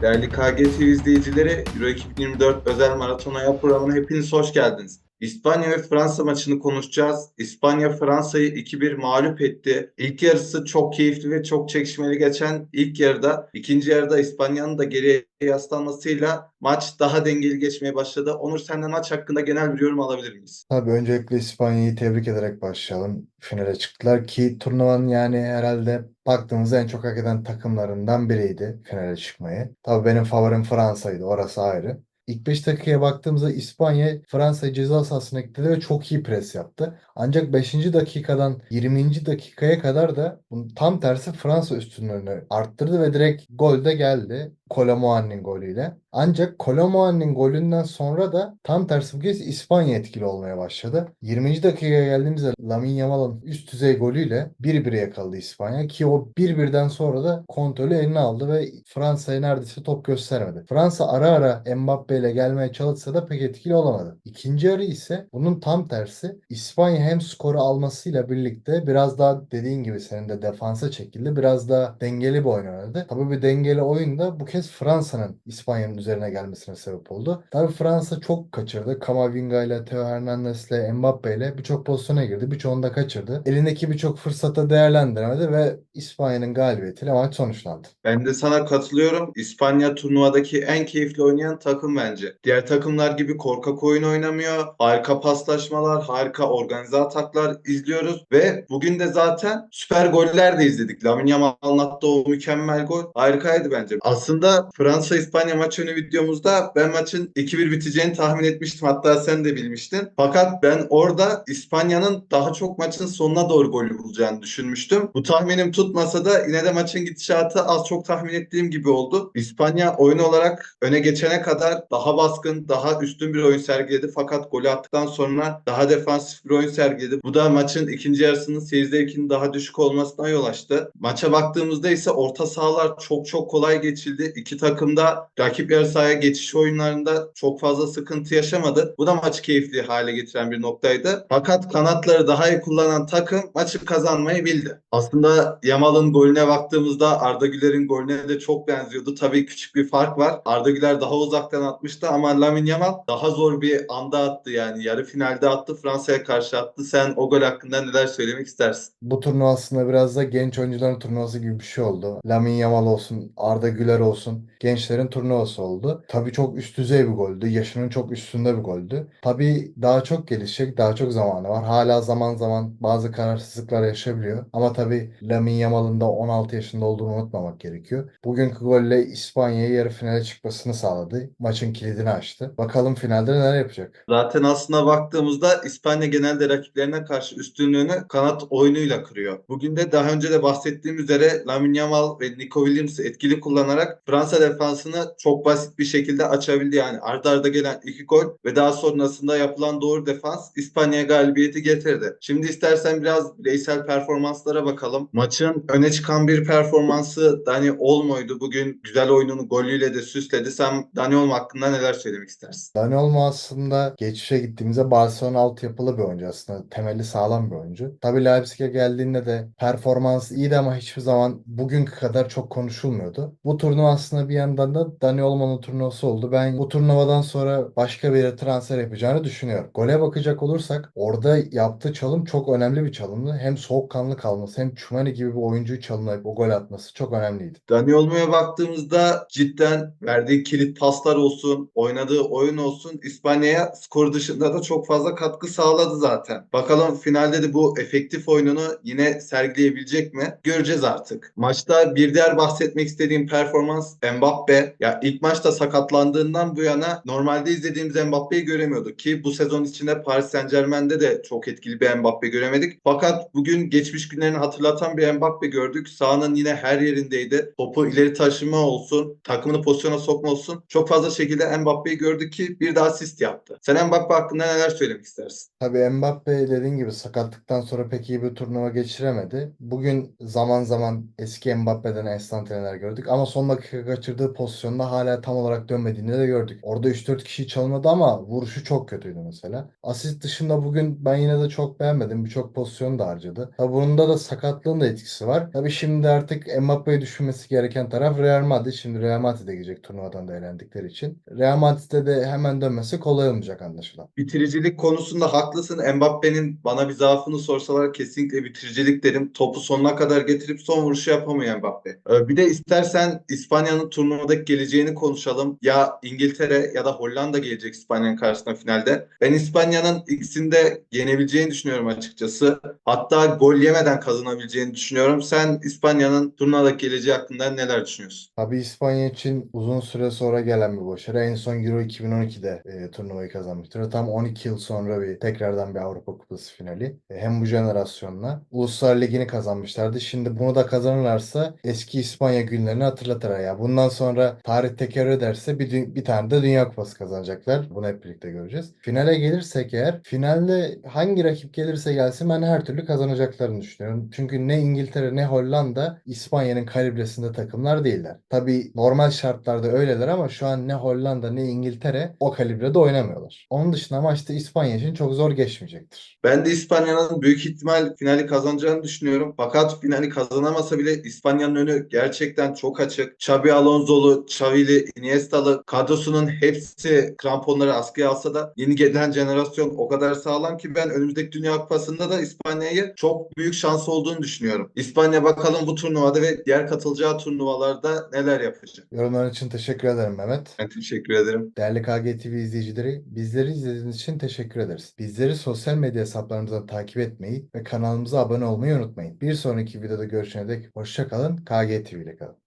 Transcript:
Değerli KGTV izleyicileri, Euro 2024 özel maratona programına hepiniz hoş geldiniz. İspanya ve Fransa maçını konuşacağız. İspanya Fransa'yı 2-1 mağlup etti. İlk yarısı çok keyifli ve çok çekişmeli geçen ilk yarıda, ikinci yarıda İspanya'nın da geriye yaslanmasıyla maç daha dengeli geçmeye başladı. Onur senden maç hakkında genel bir yorum alabilir miyiz? Tabii öncelikle İspanya'yı tebrik ederek başlayalım. Finale çıktılar ki turnuvanın yani herhalde baktığımızda en çok hak eden takımlarından biriydi finale çıkmayı. Tabii benim favorim Fransa'ydı orası ayrı. İlk 5 dakikaya baktığımızda İspanya Fransa'yı ceza sahasına ekledi ve çok iyi pres yaptı. Ancak 5. dakikadan 20. dakikaya kadar da tam tersi Fransa üstünlüğünü arttırdı ve direkt gol de geldi. Kolomuani'nin golüyle. Ancak Kolomuani'nin golünden sonra da tam tersi bu kez İspanya etkili olmaya başladı. 20. dakikaya geldiğimizde Lamine Yamal'ın üst düzey golüyle 1-1 yakaladı İspanya ki o 1-1'den sonra da kontrolü eline aldı ve Fransa'ya neredeyse top göstermedi. Fransa ara ara Mbappe ile gelmeye çalışsa da pek etkili olamadı. İkinci yarı ise bunun tam tersi İspanya hem skoru almasıyla birlikte biraz daha dediğin gibi senin de defansa çekildi. Biraz daha dengeli bir oyun oynadı. Tabii bir dengeli oyunda bu kez Fransa'nın İspanya'nın üzerine gelmesine sebep oldu. Tabii Fransa çok kaçırdı. Camavinga ile Theo Hernandez ile Mbappe ile birçok pozisyona girdi. Birçoğunu da kaçırdı. Elindeki birçok fırsatı değerlendiremedi ve İspanya'nın galibiyetiyle maç sonuçlandı. Ben de sana katılıyorum. İspanya turnuvadaki en keyifli oynayan takım bence. Diğer takımlar gibi korkak oyun oynamıyor. Harika paslaşmalar, harika organize ataklar izliyoruz ve bugün de zaten süper goller de izledik. Lamine Yamal'ın attığı o mükemmel gol harikaydı bence. Aslında Fransa-İspanya maç önü videomuzda ben maçın 2-1 biteceğini tahmin etmiştim. Hatta sen de bilmiştin. Fakat ben orada İspanya'nın daha çok maçın sonuna doğru golü bulacağını düşünmüştüm. Bu tahminim tutmasa da yine de maçın gidişatı az çok tahmin ettiğim gibi oldu. İspanya oyun olarak öne geçene kadar daha baskın, daha üstün bir oyun sergiledi. Fakat golü attıktan sonra daha defansif bir oyun sergiledi. Bu da maçın ikinci yarısının seyir daha düşük olmasına yol açtı. Maça baktığımızda ise orta sahalar çok çok kolay geçildi. İki takım da rakip yarı sahaya geçiş oyunlarında çok fazla sıkıntı yaşamadı. Bu da maçı keyifli hale getiren bir noktaydı. Fakat kanatları daha iyi kullanan takım maçı kazanmayı bildi. Aslında Yamal'ın golüne baktığımızda Arda Güler'in golüne de çok benziyordu. Tabii küçük bir fark var. Arda Güler daha uzaktan atmıştı ama Lamine Yamal daha zor bir anda attı yani. Yarı finalde attı. Fransa'ya karşı attı. Sen o gol hakkında neler söylemek istersin? Bu turnuva aslında biraz da genç oyuncuların turnuvası gibi bir şey oldu. Lamine Yamal olsun, Arda Güler olsun gençlerin turnuvası oldu. Tabii çok üst düzey bir goldü. Yaşının çok üstünde bir goldü. Tabii daha çok gelişecek, daha çok zamanı var. Hala zaman zaman bazı kararsızlıklar yaşayabiliyor. Ama tabii Lamine Yamal'ın da 16 yaşında olduğunu unutmamak gerekiyor. Bugünkü golle İspanya'yı yarı finale çıkmasını sağladı. Maçın kilidini açtı. Bakalım finalde neler yapacak. Zaten aslına baktığımızda İspanya genelde rakiplerine karşı üstünlüğünü kanat oyunuyla kırıyor. Bugün de daha önce de bahsettiğim üzere Lamine Yamal ve Nico Williams'ı etkili kullanarak Fransa defansını çok basit bir şekilde açabildi. Yani arda arda gelen iki gol ve daha sonrasında yapılan doğru defans İspanya'ya galibiyeti getirdi. Şimdi istersen biraz bireysel performanslara bakalım. Maçın öne çıkan bir performansı Dani Olmo'ydu. Bugün güzel oyununu golüyle de süsledi. Sen Dani Olmo hakkında neler söylemek istersin? Dani Olmo aslında geçmişe gittiğimizde Barcelona altyapılı bir oyuncu aslında. Temeli sağlam bir oyuncu. Tabii Leipzig'e geldiğinde de performans iyiydi ama hiçbir zaman bugünkü kadar çok konuşulmuyordu. Bu turnuva aslında bir yandan da Dani Olmo'nun turnuvası oldu. Ben bu turnuvadan sonra başka bir transfer yapacağını düşünüyorum. Gole bakacak olursak orada yaptığı çalım çok önemli bir çalımdı. Hem soğukkanlı kalması hem Chouameni gibi bir oyuncuyu çalımlayıp o gol atması çok önemliydi. Dani Olmo'ya baktığımızda cidden verdiği kilit paslar olsun, oynadığı oyun olsun İspanya'ya skor dışında da çok fazla katkı sağladı zaten. Bakalım finalde de bu efektif oyununu yine sergileyebilecek mi? Göreceğiz artık. Maçta bir diğer bahsetmek istediğim performans Mbappe. Ya ilk maçta sakatlandığından bu yana normalde izlediğimiz Mbappe'yi göremiyorduk ki bu sezon içinde Paris Saint-Germain'de de çok etkili bir Mbappe göremedik. Fakat bugün geçmiş günlerini hatırlatan bir Mbappe gördük. Sahanın yine her yerindeydi. Topu ileri taşıma olsun, takımını pozisyona sokma olsun. Çok fazla şekilde Mbappe'yi gördük ki bir de asist yaptı. Sen Mbappe hakkında neler söylemek istersin? Tabii Mbappe dediğin gibi sakatlıktan sonra pek iyi bir turnuva geçiremedi. Bugün zaman zaman eski Mbappe'den enstantaneler gördük ama son dakika dakika kaçırdığı pozisyonda hala tam olarak dönmediğini de gördük. Orada 3-4 kişi çalmadı ama vuruşu çok kötüydü mesela. Asist dışında bugün ben yine de çok beğenmedim. Birçok pozisyon da harcadı. Tabi bunun da sakatlığın da etkisi var. Tabi şimdi artık Mbappe'yi düşünmesi gereken taraf Real Madrid. Şimdi Real Madrid'e gidecek turnuvadan da elendikleri için. Real Madrid'de de hemen dönmesi kolay olmayacak anlaşılan. Bitiricilik konusunda haklısın. Mbappe'nin bana bir zaafını sorsalar kesinlikle bitiricilik derim. Topu sonuna kadar getirip son vuruşu yapamıyor Mbappe. Ee, Bir de istersen İspanya'nın turnuvadaki geleceğini konuşalım. Ya İngiltere ya da Hollanda gelecek İspanya'nın karşısına finalde. Ben İspanya'nın ikisini de yenebileceğini düşünüyorum açıkçası. Hatta gol yemeden kazanabileceğini düşünüyorum. Sen İspanya'nın turnuvadaki geleceği hakkında neler düşünüyorsun? Tabii İspanya için uzun süre sonra gelen bir başarı. En son Euro 2012'de e, turnuvayı kazanmıştır. Tam 12 yıl sonra bir tekrardan bir Avrupa Kupası finali. E, hem bu jenerasyonla Uluslar Ligi'ni kazanmışlardı. Şimdi bunu da kazanırlarsa eski İspanya günlerini hatırlatır. Ya bundan sonra tarih tekerrür ederse bir, bir tane de Dünya Kupası kazanacaklar. Bunu hep birlikte göreceğiz. Finale gelirsek eğer finalde hangi rakip gelirse gelsin ben her türlü kazanacaklarını düşünüyorum. Çünkü ne İngiltere ne Hollanda İspanya'nın kalibresinde takımlar değiller. Tabii normal şartlarda öyleler ama şu an ne Hollanda ne İngiltere o kalibrede oynamıyorlar. Onun dışında maçta İspanya için çok zor geçmeyecektir. Ben de İspanya'nın büyük ihtimal finali kazanacağını düşünüyorum. Fakat finali kazanamasa bile İspanya'nın önü gerçekten çok açık. Xabi Alonso'lu, Xavi'li, Iniesta'lı kadrosunun hepsi kramponları askıya alsa da yeni gelen jenerasyon o kadar sağlam ki ben önümüzdeki Dünya Kupası'nda da İspanya'yı çok büyük şans olduğunu düşünüyorum. İspanya bakalım bu turnuvada ve diğer katılacağı turnuvalarda neler yapacak. Yorumların için teşekkür ederim Mehmet. Ben teşekkür ederim. Değerli KGTV izleyicileri, bizleri izlediğiniz için teşekkür ederiz. Bizleri sosyal medya hesaplarımızdan takip etmeyi ve kanalımıza abone olmayı unutmayın. Bir sonraki videoda görüşene dek hoşça kalın, KGTV ile kalın.